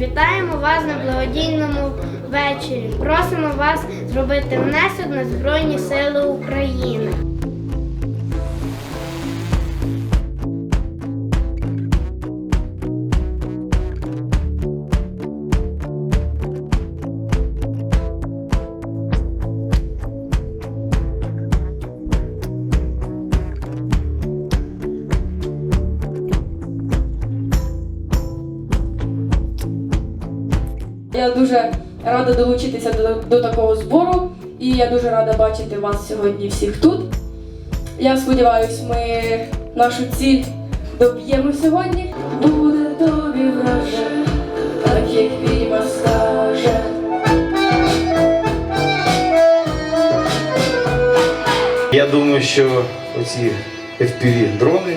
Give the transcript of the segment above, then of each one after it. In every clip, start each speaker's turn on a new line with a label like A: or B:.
A: вітаємо вас на благодійному вечорі. Просимо вас зробити внесок на Збройні Сили України.
B: Я дуже рада долучитися до, до такого збору, і я дуже рада бачити вас сьогодні всіх тут. Я сподіваюся, ми нашу ціль доб'ємо сьогодні. Буде тобі враже, так як відьма скаже.
C: Я думаю, що оці FPV дрони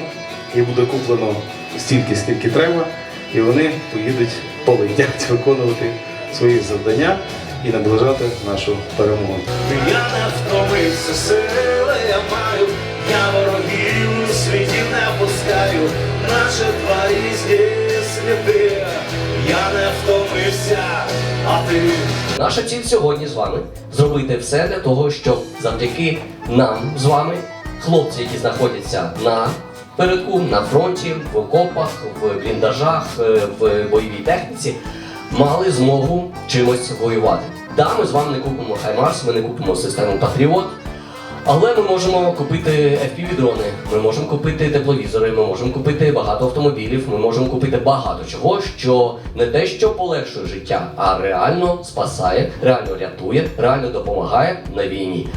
C: і буде куплено стільки, скільки треба, і вони поїдуть, полетять виконувати свої завдання і наближати нашу перемогу.
D: Я не втомився, сили я маю, я ворогів світів не пускаю, наче два різні світи. Я не втомився, а ти.
E: Наша ціль сьогодні з вами зробити все для того, щоб завдяки нам з вами, хлопці, які знаходяться на передку, на фронті, в окопах, в бліндажах, е, в бойовій техніці, мали змогу чимось воювати. Да, ми з вами не купимо Хаймарс, ми не купимо систему Патріот. Але ми можемо купити FPV-дрони, ми можемо купити тепловізори, ми можемо купити багато автомобілів, ми можемо купити багато чого, що не те, що полегшує життя, а реально спасає, реально рятує, реально допомагає на війні.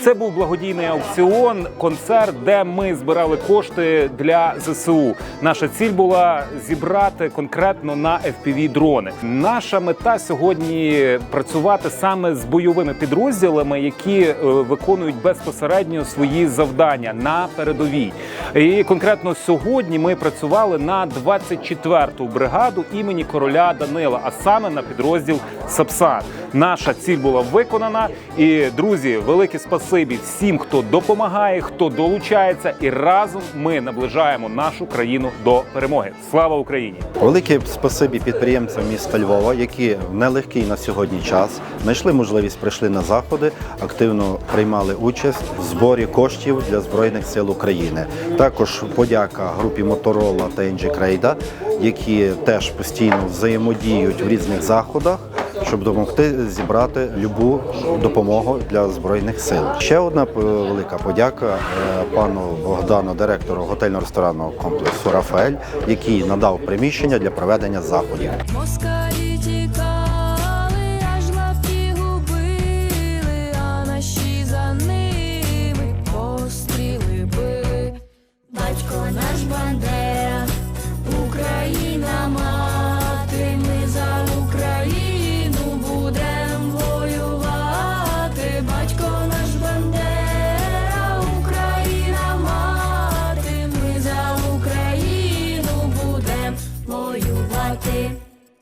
F: Це був благодійний аукціон, концерт, де ми збирали кошти для ЗСУ. Наша ціль була зібрати конкретно на fpv дрони. Наша мета сьогодні працювати саме з бойовими підрозділами, які е, виконують безпосередньо свої завдання на передовій. І конкретно сьогодні ми працювали на 24-ту бригаду імені короля Данила, а саме на підрозділ Сапсан. Наша ціль була виконана. І друзі, велике спасибі всім, хто допомагає, хто долучається, і разом ми наближаємо нашу країну до перемоги. Слава Україні!
G: Велике спасибі підприємцям міста Львова, які в нелегкий на сьогодні час знайшли можливість, прийшли на заходи, активно приймали участь в зборі коштів для збройних сил України. Також подяка групі Моторола та Інджі Крейда, які теж постійно взаємодіють в різних заходах. Щоб допомогти зібрати любу допомогу для збройних сил. Ще одна велика подяка е, пану Богдану, директору готельно-ресторанного комплексу Рафаель, який надав приміщення для проведення заходів.